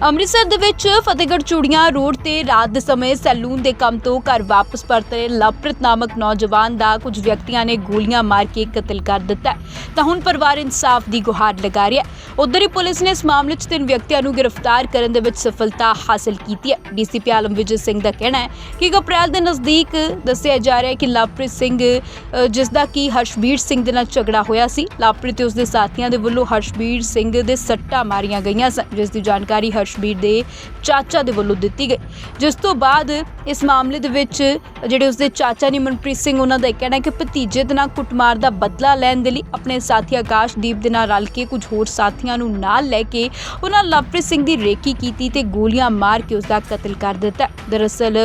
ਅੰਮ੍ਰਿਤਸਰ ਦੇ ਵਿੱਚ ਫਤਿਹਗੜ੍ਹ ਚੂੜੀਆਂ ਰੋਡ ਤੇ ਰਾਤ ਦੇ ਸਮੇਂ ਸੈਲੂਨ ਦੇ ਕੰਮ ਤੋਂ ਘਰ ਵਾਪਸ ਪਰਤੇ ਰਹੇ ਲਵਪ੍ਰੀਤ ਨਾਮਕ ਨੌਜਵਾਨ ਦਾ ਕੁਝ ਵਿਅਕਤੀਆਂ ਨੇ ਗੋਲੀਆਂ ਮਾਰ ਕੇ ਕਤਲ ਕਰ ਦਿੱਤਾ ਤਾਂ ਹੁਣ ਪਰਿਵਾਰ ਇਨਸਾਫ ਦੀ ਗੁਹਾਰ ਲਗਾ ਰਿਹਾ ਹੈ। ਉਧਰ ਹੀ ਪੁਲਿਸ ਨੇ ਇਸ ਮਾਮਲੇ 'ਚ ਤਿੰਨ ਵਿਅਕਤੀਆਂ ਨੂੰ ਗ੍ਰਿਫਤਾਰ ਕਰਨ ਦੇ ਵਿੱਚ ਸਫਲਤਾ ਹਾਸਲ ਕੀਤੀ ਹੈ। ਡੀਸੀਪੀ ਆਲਮ ਵਿਜੇ ਸਿੰਘ ਦਾ ਕਹਿਣਾ ਹੈ ਕਿ ਇੱਕ ਅਪ੍ਰੈਲ ਦੇ ਨਜ਼ਦੀਕ ਦੱਸਿਆ ਜਾ ਰਿਹਾ ਹੈ ਕਿ ਲਵਪ੍ਰੀਤ ਸਿੰਘ ਅ, ਜਿਸ ਦਾ ਕੀ ਹਰਸ਼ਬੀਰ ਸਿੰਘ ਦੇ ਨਾਲ ਝਗੜਾ ਹੋਇਆ ਸੀ ਲਵਪ੍ਰੀਤ ਤੇ ਉਸਦੇ ਸਾਥੀਆਂ ਦੇ ਵੱਲੋਂ ਹਰਸ਼ਬੀਰ ਸਿੰਘ ਦੇ ਸੱਟਾਂ ਮਾਰੀਆਂ ਗਈਆਂ ਸਨ ਜਿਸ ਦੀ ਜਾਣਕਾਰੀ ਕਸ਼ਮੀਰ ਦੇ ਚਾਚਾ ਦੇ ਵੱਲੋਂ ਦਿੱਤੀ ਗਈ। ਜਿਸ ਤੋਂ ਬਾਅਦ ਇਸ ਮਾਮਲੇ ਦੇ ਵਿੱਚ ਜਿਹੜੇ ਉਸਦੇ ਚਾਚਾ ਨੇ ਮਨਪ੍ਰੀਤ ਸਿੰਘ, ਉਹਨਾਂ ਦਾ ਇਹ ਕਹਿਣਾ ਹੈ ਕਿ ਭਤੀਜੇ ਦੇ ਨਾਲ ਕੁੱਟਮਾਰ ਦਾ ਬਦਲਾ ਲੈਣ ਦੇ ਲਈ ਆਪਣੇ ਸਾਥੀ ਆਕਾਸ਼ਦੀਪ ਦੇ ਨਾਲ ਰਲ ਕੇ ਕੁਝ ਹੋਰ ਸਾਥੀਆਂ ਨੂੰ ਨਾਲ ਲੈ ਕੇ ਉਹਨਾਂ ਲਵਪ੍ਰੀਤ ਸਿੰਘ ਦੀ ਰੇਕੀ ਕੀਤੀ ਤੇ ਗੋਲੀਆਂ ਮਾਰ ਕੇ ਉਸਦਾ ਕਤਲ ਕਰ ਦਿੱਤਾ। ਦਰਅਸਲ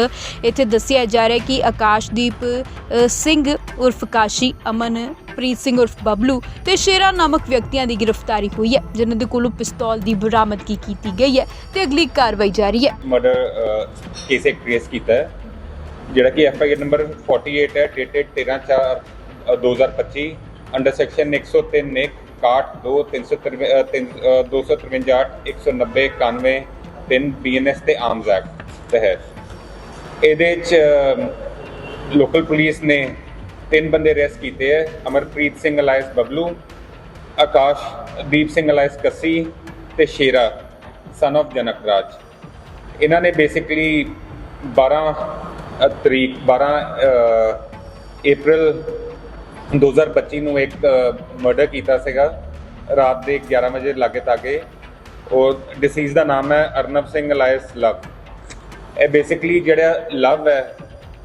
ਇੱਥੇ ਦੱਸਿਆ ਜਾ ਰਿਹਾ ਹੈ ਕਿ ਆਕਾਸ਼ਦੀਪ ਸਿੰਘ ਉਰਫ ਕਾਸ਼ੀ, ਅਮਨ ਪ੍ਰੀਤ ਸਿੰਘ ਉਰਫ ਬਬਲੂ ਤੇ ਸ਼ੇਰਾ ਨਾਮਕ ਵਿਅਕਤੀਆਂ ਦੀ ਗ੍ਰਿਫਤਾਰੀ ਹੋਈ ਹੈ, ਜਿਨ੍ਹਾਂ ਦੇ ਕੋਲੋਂ ਪਿਸਤੌਲ ਦੀ ਬਰਾਮਦਗੀ ਕੀਤੀ ਗਈ ਹੈ ਤੇ ਅਗਲੀ ਕਾਰਵਾਈ ਜਾਰੀ ਹੈ। ਮਰਡਰ ਕੇਸ ਇੱਕ ਟ੍ਰੇਸ ਕੀਤਾ ਹੈ, ਜਿਹੜਾ ਕਿ ਐਫ ਆਈ ਆਰ ਨੰਬਰ 48 ਹੈ ਡੇਟਡ 13 4 2025 ਅੰਡਰ ਸੈਕਸ਼ਨ 103 ਨੇ 62 2 253 190 91 3 ਬੀਐਨਐਸ ਤੇ ਆਰਮਸ ਐਕਟ ਤਹਿਤ। ਇਹਦੇ ਚ ਲੋਕਲ ਪੁਲਿਸ ਨੇ ਤਿੰਨ ਬੰਦੇ ਅਰੈਸਟ ਕੀਤੇ ਹੈ ਅਮਰਪ੍ਰੀਤ ਸਿੰਘ, ਅਲਾਇਸ ਬਬਲੂ ਆਕਾਸ਼ਦੀਪ ਸਿੰਘ, ਅਲਾਇਸ ਕੱਸੀ ਤੇ ਸ਼ੇਰਾ ਸਨ of ਜਨਕ ਰਾਜ ਇਹਨਾਂ ਨੇ ਬੇਸਿਕਲੀ 12 ਤਰੀਕ 12 ਅਪ੍ਰੈਲ 2025 ਨੂੰ ਇੱਕ ਮਰਡਰ ਕੀਤਾ ਸੀਗਾ, ਰਾਤ ਦੇ 11 ਵਜੇ ਲਾਗੇ ਤਾਗੇ। ਉਹ ਡਿਸੀਜ਼ ਦਾ ਨਾਮ ਹੈ ਅਰਨਬ ਸਿੰਘ, ਅਲਾਇਸ ਲਵ। ਇਹ ਬੇਸਿਕਲੀ ਜਿਹੜਾ ਲਵ ਹੈ,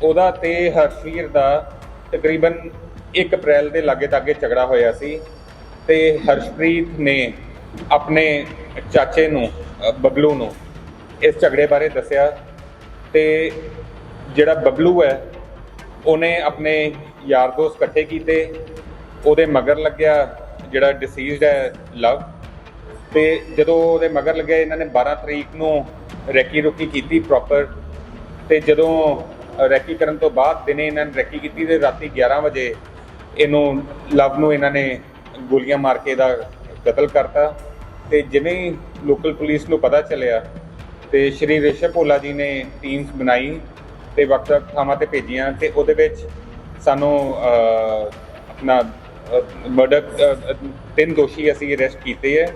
ਉਹਦਾ ਤੇ ਹਰਸ਼ਵੀਰ ਦਾ ਤਕਰੀਬਨ 1 ਅਪ੍ਰੈਲ ਦੇ ਲਾਗੇ ਤਾਗੇ ਝਗੜਾ ਹੋਇਆ ਸੀ ਤੇ ਹਰਸ਼ਪ੍ਰੀਤ ਨੇ ਆਪਣੇ ਚਾਚੇ ਨੂੰ ਬਬਲੂ ਨੂੰ ਇਸ ਝਗੜੇ ਬਾਰੇ ਦੱਸਿਆ ਤੇ ਜਿਹੜਾ ਬਬਲੂ ਹੈ, ਉਹਨੇ ਆਪਣੇ ਯਾਰ ਦੋਸਤ ਇਕੱਠੇ ਕੀਤੇ, ਉਹਦੇ ਮਗਰ ਲੱਗਿਆ ਜਿਹੜਾ ਡਿਸੀਜ਼ਡ ਹੈ, ਲਵ ਤੇ ਜਦੋਂ ਉਹਦੇ ਮਗਰ ਲੱਗਿਆ, ਇਹਨਾਂ ਨੇ 12 ਤਰੀਕ ਨੂੰ ਰੈਕੀ ਰੁਕੀ ਕੀਤੀ ਪ੍ਰੋਪਰ ਤੇ ਜਦੋਂ ਰੈਕੀ ਕਰਨ ਤੋਂ ਬਾਅਦ ਦਿਨੇ ਇਹਨਾਂ ਨੇ ਰੈਕੀ ਕੀਤੀ ਤੇ ਰਾਤੀ 11 ਵਜੇ ਇਹਨੂੰ ਲਵ ਨੂੰ ਇਹਨਾਂ ਨੇ ਗੋਲੀਆਂ ਮਾਰ ਕੇ ਇਹਦਾ ਕਤਲ ਕਰਤਾ। ਤੇ ਜਿਵੇਂ ਹੀ ਲੋਕਲ ਪੁਲਿਸ ਨੂੰ ਪਤਾ ਚੱਲਿਆ ਤੇ ਸ਼੍ਰੀ ਰਿਸ਼ਵ ਭੋਲਾ ਜੀ ਨੇ ਟੀਮਸ ਬਣਾਈ ਤੇ ਵੱਖ-ਵੱਖ ਥਾਵਾਂ ਤੇ ਭੇਜੀਆਂ ਤੇ ਉਹਦੇ ਵਿੱਚ ਸਾਨੂੰ ਆਪਣਾ ਮਰਡਰ ਤਿੰਨ ਦੋਸ਼ੀ ਅਸੀਂ ਅਰੈਸਟ ਕੀਤੇ ਹੈ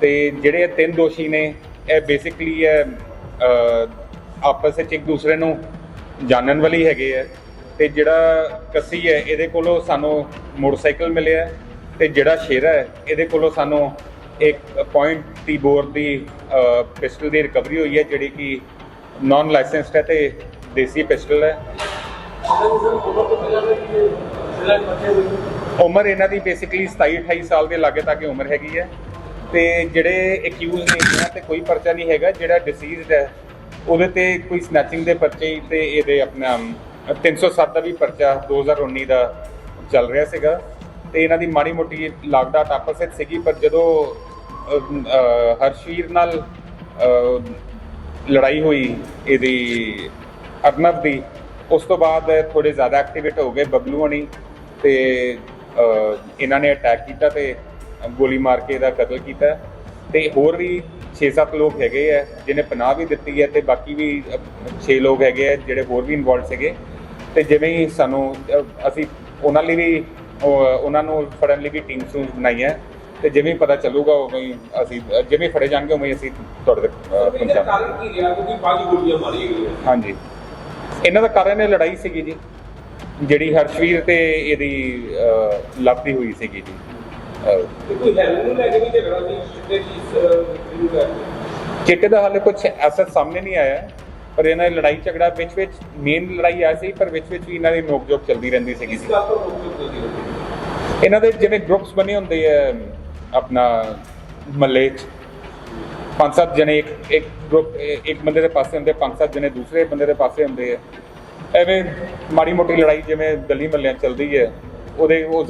ਤੇ ਜਿਹੜੇ ਤਿੰਨ ਦੋਸ਼ੀ ਨੇ, ਇਹ ਬੇਸਿਕਲੀ ਹੈ ਆਪਸ ਵਿੱਚ ਇੱਕ ਦੂਸਰੇ ਨੂੰ ਜਾਣਨ ਵਾਲੀ ਹੈਗੇ ਹੈ ਤੇ ਜਿਹੜਾ ਕੱਸੀ ਹੈ, ਇਹਦੇ ਕੋਲੋਂ ਸਾਨੂੰ ਮੋਟਰਸਾਈਕਲ ਮਿਲਿਆ ਹੈ ਤੇ ਜਿਹੜਾ ਸ਼ੇਰਾ ਹੈ, ਇਹਦੇ ਕੋਲੋਂ ਸਾਨੂੰ ਇੱਕ ਪੁਆਇੰਟ ਦੀ ਬੋਰ ਦੀ ਪਿਸਟਲ ਦੀ ਰਿਕਵਰੀ ਹੋਈ ਹੈ, ਜਿਹੜੀ ਕਿ ਨਾਨ ਲਾਇਸੈਂਸਡ ਹੈ ਤੇ ਦੇਸੀ ਪਿਸਟਲ ਹੈ। ਉਮਰ ਇਹਨਾਂ ਦੀ ਬੇਸਿਕਲੀ 27 28 ਸਾਲ ਦੇ ਲਾਗੇ ਤੱਕ ਉਮਰ ਹੈਗੀ ਹੈ ਤੇ ਜਿਹੜੇ ਅਕਿਊਜ਼ ਨੇ ਇਹਨਾਂ ਤੇ ਕੋਈ ਪਰਚਾ ਨਹੀਂ ਹੈਗਾ, ਜਿਹੜਾ ਡਿਸੀਜ਼ਡ ਹੈ ਉਹਦੇ ਤੇ ਕੋਈ ਸਨੈਚਿੰਗ ਦੇ ਪਰਚੇ ਤੇ ਇਹਦੇ ਆਪਣਾ 307 ਦਾ ਵੀ ਪਰਚਾ 2019 ਦਾ ਚੱਲ ਰਿਹਾ ਸੀਗਾ। ਤੇ ਇਹਨਾਂ ਦੀ ਮਾੜੀ ਮੋਟੀ ਲਾਗਦਾ ਆਪਸ ਵਿੱਚ ਸੀਗੀ, ਪਰ ਜਦੋਂ ਹਰਸ਼ੀਰ ਨਾਲ ਲੜਾਈ ਹੋਈ ਇਹਦੀ ਅਰਨਬ ਦੀ, ਉਸ ਤੋਂ ਬਾਅਦ ਥੋੜੇ ਜ਼ਿਆਦਾ ਐਕਟੀਵੇਟ ਹੋ ਗਏ ਬਬਲੂ ਹਣੀ ਤੇ ਇਹਨਾਂ ਨੇ ਅਟੈਕ ਕੀਤਾ ਤੇ ਗੋਲੀ ਮਾਰ ਕੇ ਇਹਦਾ ਕਤਲ ਕੀਤਾ। ਤੇ ਹੋਰ ਵੀ 6-7 ਲੋਕ ਹੈਗੇ ਆ ਜਿਹਨੇ ਪਨਾਹ ਵੀ ਦਿੱਤੀ ਹੈ ਤੇ ਬਾਕੀ ਵੀ 6 ਲੋਕ ਹੈਗੇ ਆ ਜਿਹੜੇ ਹੋਰ ਵੀ ਇਨਵੋਲਡ ਸੀਗੇ। ਤੇ ਜਿਵੇਂ ਹੀ ਸਾਨੂੰ ਅਸੀਂ ਉਹਨਾਂ ਲਈ ਵੀ ਉਹ, ਉਹਨਾਂ ਨੂੰ ਫੜਨ ਲਈ ਵੀ ਟੀਮ ਸੂਨ ਬਣਾਈ ਹੈ ਤੇ ਜਿਵੇਂ ਪਤਾ ਚੱਲੂਗਾ ਉਵੇਂ ਹੀ ਅਸੀਂ ਜਿਵੇਂ ਫੜੇ ਜਾਣਗੇ ਉਵੇਂ ਅਸੀਂ ਤੁਹਾਡੇ ਤੱਕ ਪਹੁੰਚਾਵਾਂਗੇ ਗਈਆਂ। ਹਾਂਜੀ। ਇਹਨਾਂ ਦਾ ਕਾਰਨ ਇਹ ਲੜਾਈ ਸੀਗੀ ਜੀ ਜਿਹੜੀ ਹਰਸ਼ਵੀਰ ਤੇ ਇਹਦੀ ਲੱਭਦੀ ਹੋਈ ਸੀਗੀ ਜੀ। ਕੋਈ ਹੈਲਪ ਨੂੰ ਲੈ ਕੇ ਵੀ ਝਗੜਾ ਸੀ? ਸਿੱਧੇ ਜੀ ਨੂੰ ਲੈ ਕੇ ਚਿੱਟੇ ਦਾ ਹਾਲੇ ਕੁਝ ਐਸਾ ਸਾਹਮਣੇ ਨਹੀਂ ਆਇਆ ਪਰ ਇਹਨਾਂ ਦੀ ਲੜਾਈ ਝਗੜਾ ਵਿੱਚ ਵਿੱਚ ਮੇਨ ਲੜਾਈ ਆ ਸੀ ਪਰ ਵਿੱਚ ਵਿੱਚ ਵੀ ਇਹਨਾਂ ਦੀ ਨੋਕ-ਝੋਕ ਚੱਲਦੀ ਰਹਿੰਦੀ ਸੀਗੀ। ਇਹਨਾਂ ਦੇ ਜਿਵੇਂ ਗਰੁੱਪਸ ਬਣੇ ਹੁੰਦੇ ਆ ਆਪਣਾ ਮੱਲੇ 'ਚ। ਪੰਜ ਸੱਤ ਜਣੇ ਇੱਕ ਇੱਕ ਗਰੁੱਪ ਇੱਕ ਬੰਦੇ ਦੇ ਪਾਸੇ ਹੁੰਦੇ ਪੰਜ ਸੱਤ ਜਣੇ ਦੂਸਰੇ ਬੰਦੇ ਦੇ ਪਾਸੇ ਹੁੰਦੇ ਆ। ਐਵੇਂ ਮਾੜੀ ਮੋਟੀ ਲੜਾਈ ਜਿਵੇਂ ਗਲੀ ਮੱਲਿਆਂ ਚੱਲਦੀ ਹੈ ਉਹਦੇ ਉਹ